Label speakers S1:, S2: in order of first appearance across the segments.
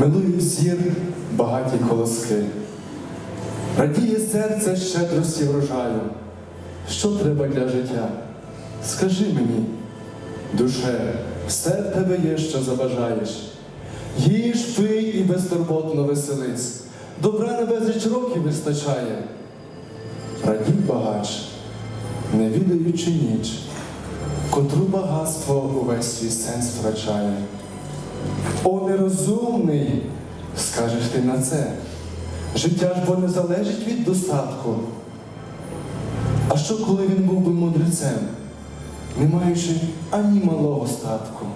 S1: Милують зір багаті колоски. Радіє серце щедрості врожаю. Що треба для життя? Скажи мені, душе, все в тебе є, що забажаєш. Їж, пий і безтурботно веселись. Добра на безліч років вистачає. Радій багач, не відаючи ніч, котру багатство увесь свій сенс втрачає. О, нерозумний, скажеш ти на це. Життя ж бо не залежить від достатку. А що, коли він був би мудрецем, не маючи ані малого статку?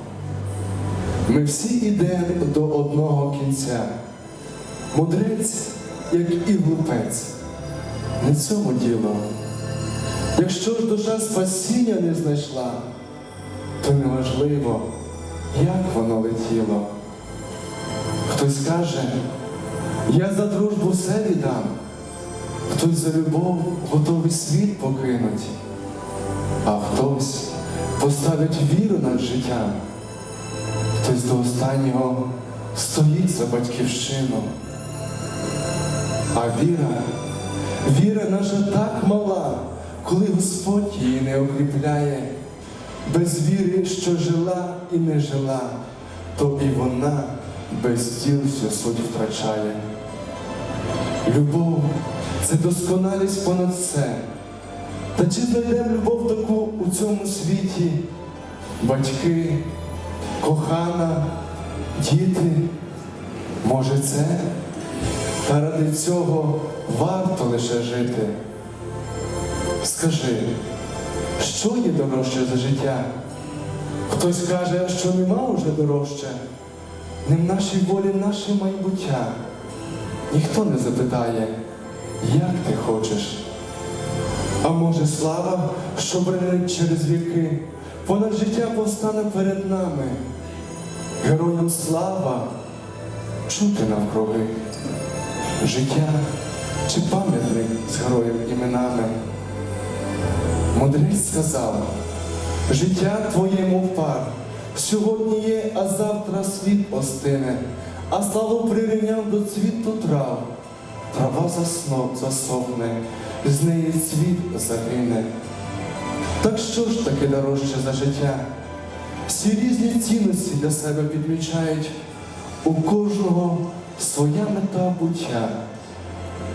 S1: Ми всі йдемо до одного кінця. Мудрець, як і глупець, не цьому діло. Якщо ж душа спасіння не знайшла, то неважливо, як воно летіло. Хтось каже, я за дружбу все віддам, хтось за любов готовий світ покинуть, а хтось поставить віру над життям, хтось до останнього стоїть за батьківщину. А віра, віра наша так мала, коли Господь її не укріпляє. Без віри, що жила і не жила, то і вона без діл всю суть втрачає. Любов це досконалість понад все. Та чи знайдемо любов таку у цьому світі? Батьки, кохана, діти, може це? Та ради цього варто лише жити. Скажи, що є дорожче за життя? Хтось каже, що нема уже дорожче. Не в нашій волі наше майбуття. Ніхто не запитає, як ти хочеш. А може слава, що бренить через віки, понад життя повстане перед нами. Героям слава чути навкруги. Життя чи пам'ятник з героїв іменами. Мудрець сказав, життя твоє, мов пар, сьогодні є, а завтра світ остине, а славу прирівняв до цвіту трав. Трава засно, засохне, з неї світ загине. Так що ж таке дорожче за життя? Всі різні цінності для себе підмічають, у кожного своя мета буття.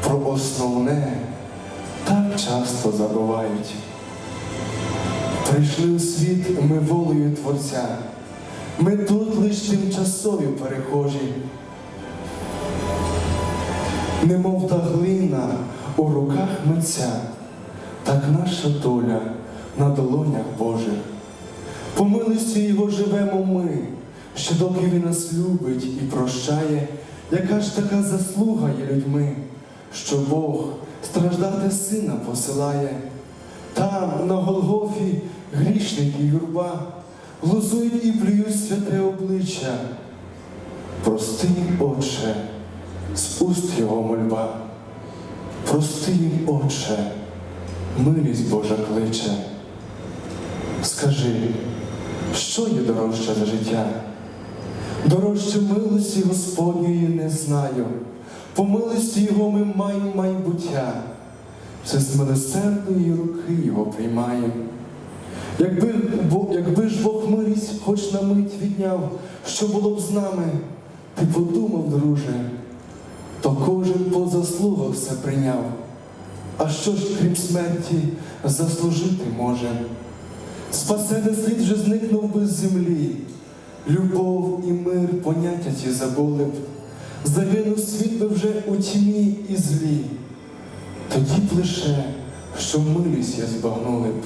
S1: Про основне так часто забувають. Прийшли у світ ми волею Творця, ми тут лиш тимчасові перехожі, немов та глина у руках митця, так наша доля на долонях Божих. По милості Його живемо ми, ще доки Він нас любить і прощає, яка ж така заслуга є людьми, що Бог страждати сина посилає. Там, на Голгофі, грішники юрба глузують і плюють святе обличчя. Прости їм, Отче, з уст його мольба. Прости їм, Отче, милість Божа кличе. Скажи, що є дорожче за життя? Дорожче милості Господньої не знаю. По милості Його ми маємо майбуття. Все з милосердної руки Його приймаємо. Якби, якби ж Бог милість хоч на мить відняв, що було б з нами, ти подумав, друже, то кожен по заслугах все прийняв. А що ж, крім смерті, заслужити може? Спасений слід вже зникнув би з землі. Любов і мир поняття ті забули б. Загинув світ би вже у тьмі і злі. Тоді б лише, що милість я збагнули б.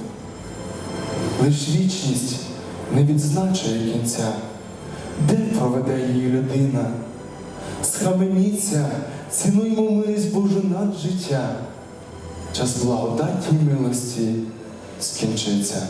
S1: Лиш вічність не відзначує кінця, де проведе її людина. Схаменіться, цінуймо милість Божу над життя. Час благодаті милості скінчиться.